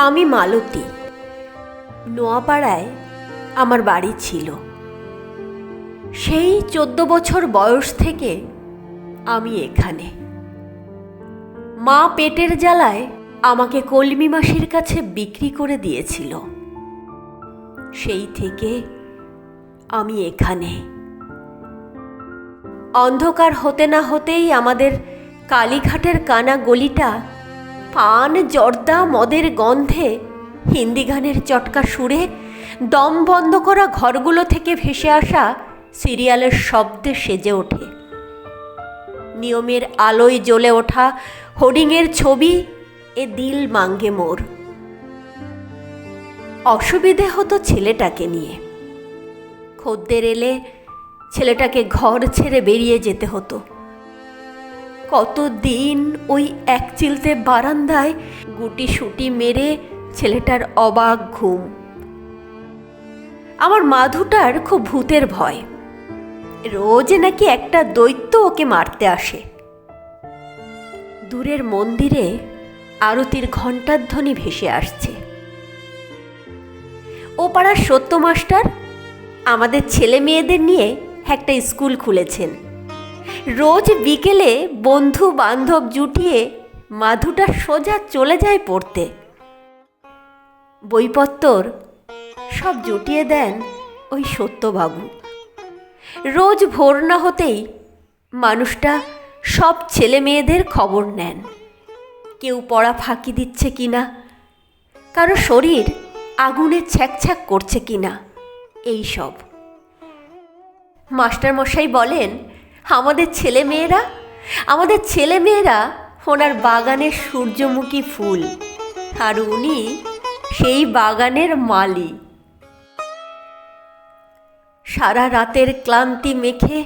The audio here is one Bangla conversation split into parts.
আমি মালতী। নোয়াপাড়ায় আমার বাড়ি ছিল। সেই চোদ্দ বছর বয়স থেকে আমি এখানে। মা পেটের জ্বালায় আমাকে কলমি মাসির কাছে বিক্রি করে দিয়েছিল। সেই থেকে আমি এখানে। অন্ধকার হতে না হতেই আমাদের কালীঘাটের কানা গলিটা পান জর্দা মদের গন্ধে। হিন্দি গানের চটকা সুরে দম বন্ধ করা ঘরগুলো থেকে ভেসে আসা সিরিয়ালের শব্দে সেজে ওঠে। নিয়মের আলোয় জ্বলে ওঠা হোর্ডিংয়ের ছবি এ দিল মাঙ্গে মোর। অসুবিধে হতো ছেলেটাকে নিয়ে। খদ্দের এলে ছেলেটাকে ঘর ছেড়ে বেরিয়ে যেতে হতো। কতদিন ওই এক চিলতে বারান্দায় গুটি সুটি মেরে ছেলেটার অবাক ঘুম। আমার মাধুটার খুব ভূতের ভয়। রোজ নাকি একটা দৈত্য ওকে মারতে আসে। দূরের মন্দিরে আরতির ঘণ্টার ধ্বনি ভেসে আসছে। ও পাড়ার সত্য মাস্টার আমাদের ছেলে মেয়েদের নিয়ে একটা স্কুল খুলেছেন। রোজ বিকেলে বন্ধু বান্ধব জুটিয়ে মাধুটা সোজা চলে যায় পড়তে। বইপত্তর সব জুটিয়ে দেন ওই সত্যবাবু। রোজ ভোর না হতেই মানুষটা সব ছেলে মেয়েদের খবর নেন। কেউ পড়া ফাঁকি দিচ্ছে কি না কারও শরীর আগুনে ছ্যাকছ্যাক করছে কিনা? এই সব। মাস্টারমশাই বলেন আমাদের ছেলে মেয়েরা? আমাদের ছেলে মেয়েরা ওনার বাগানের সূর্যমুখী ফুল। আর উনি সেই বাগানের মালি সারা রাতের ক্লান্তি মেখে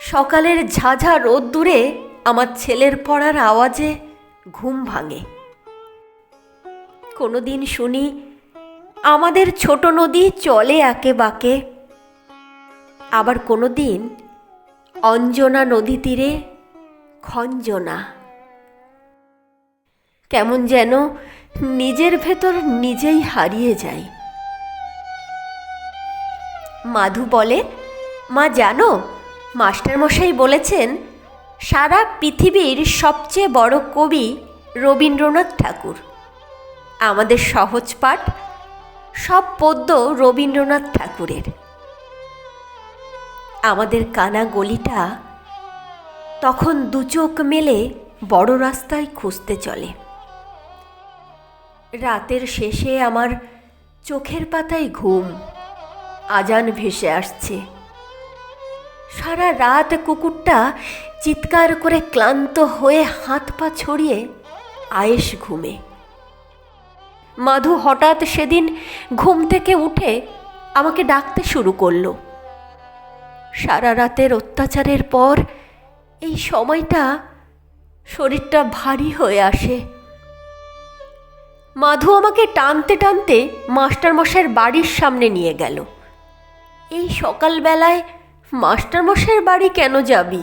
সকালের ঝাঝা রোদ্দুরে আমার ছেলের পড়ার আওয়াজে ঘুম ভাঙে। কোনোদিন শুনি আমাদের ছোট নদী চলে একে বাঁকে। আবার কোনো দিন অঞ্জনা নদী তীরে খঞ্জনা। কেমন যেন নিজের ভেতর নিজেই হারিয়ে যায়। মাধু বলে, মা, জানো, মাস্টারমশাই বলেছেন, সারা পৃথিবীর সবচেয়ে বড় কবি রবীন্দ্রনাথ ঠাকুর। আমাদের সহজ পাঠ, সব পদ্য রবীন্দ্রনাথ ঠাকুরের। আমাদের কানা গলিটা তখন দু চোখ মেলে বড় রাস্তায় খুঁজতে চলে। রাতের শেষে আমার চোখের পাতায় ঘুম, আজান ভেসে আসছে। সারা রাত কুকুরটা চিৎকার করে ক্লান্ত হয়ে হাত পা ছড়িয়ে আয়েস ঘুমে। মাধু হঠাৎ সেদিন ঘুম থেকে উঠে আমাকে ডাকতে শুরু করল। সারা রাতের অত্যাচারের পর এই সময়টা শরীরটা ভারী হয়ে আসে। মাধু আমাকে টানতে টানতে মাস্টারমশাইয়ের বাড়ির সামনে নিয়ে গেল। এই সকালবেলায় মাস্টারমশাইয়ের বাড়ি কেন যাবি?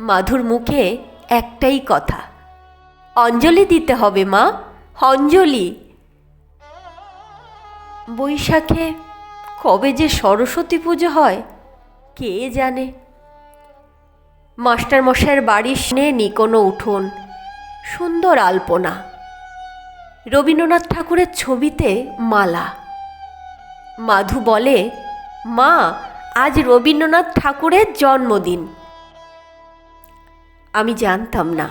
মাধুর মুখে একটাই কথা, অঞ্জলি দিতে হবে মা, অঞ্জলি। বৈশাখে কবে যে সরস্বতী পুজো হয়, কে জানে? মাস্টারমশাইয়ের বাড়ির সামনে নিকোনো উঠোন, সুন্দর আলপনা। রবীন্দ্রনাথ ঠাকুরের ছবিতে মালা। মাধু বলে, মা, আজ রবীন্দ্রনাথ ঠাকুরের জন্মদিন। আমি জানতাম না।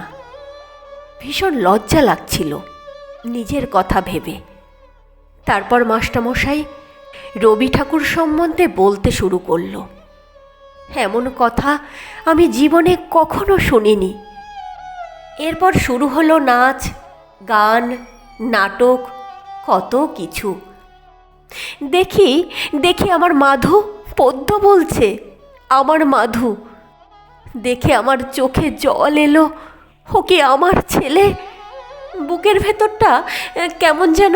ভীষণ লজ্জা লাগছিল নিজের কথা ভেবে। তারপর মাস্টারমশাই রবি ঠাকুর সম্বন্ধে বলতে শুরু করল, এমন কথা আমি জীবনে কখনো শুনিনি। এরপর শুরু হলো নাচ, গান, নাটক, কত কিছু। দেখি দেখি আমার মাধু পদ্য বলছে, আমার মাধু। দেখে আমার চোখে জল এলো, ও কি আমার ছেলে? বুকের ভেতরটা কেমন যেন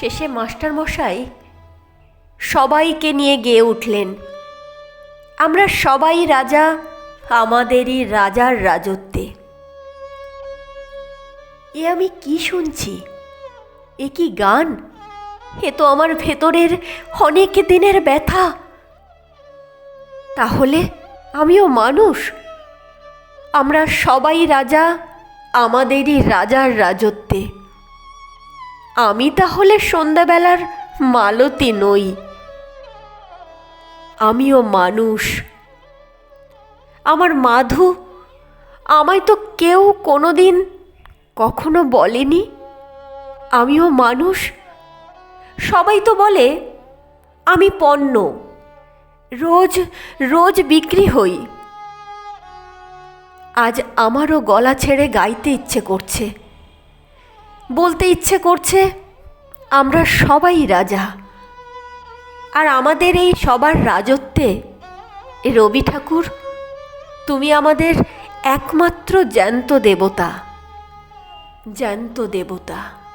শেষে মাস্টার মশাই সবাইকে নিয়ে গেয়ে উঠলেন। আমরা সবাই রাজা, আমাদেরই রাজার রাজত্বে। এ আমি কি শুনছি? এ কি গান? এ তো আমার ভেতরের অনেক দিনের ব্যথা। তাহলে আমিও মানুষ। আমরা সবাই রাজা, আমাদেরই রাজার রাজত্বে। আমি তাহলে সন্ধ্যাবেলার মালতী নই। আমিও মানুষ। আমার মাধু আমায় তো কেউ কোনোদিন কখনো বলেনি। আমিও মানুষ। সবাই তো বলে, আমি পণ্য। রোজ রোজ বিক্রি হই। আজ আমারও গলা ছেড়ে গাইতে ইচ্ছে করছে। বলতে ইচ্ছে করছে, আমরা সবাই রাজা। আর আমাদের এই সবার রাজত্বে, রবি ঠাকুর, তুমি আমাদের একমাত্র জ্যান্ত দেবতা। জ্যান্ত দেবতা।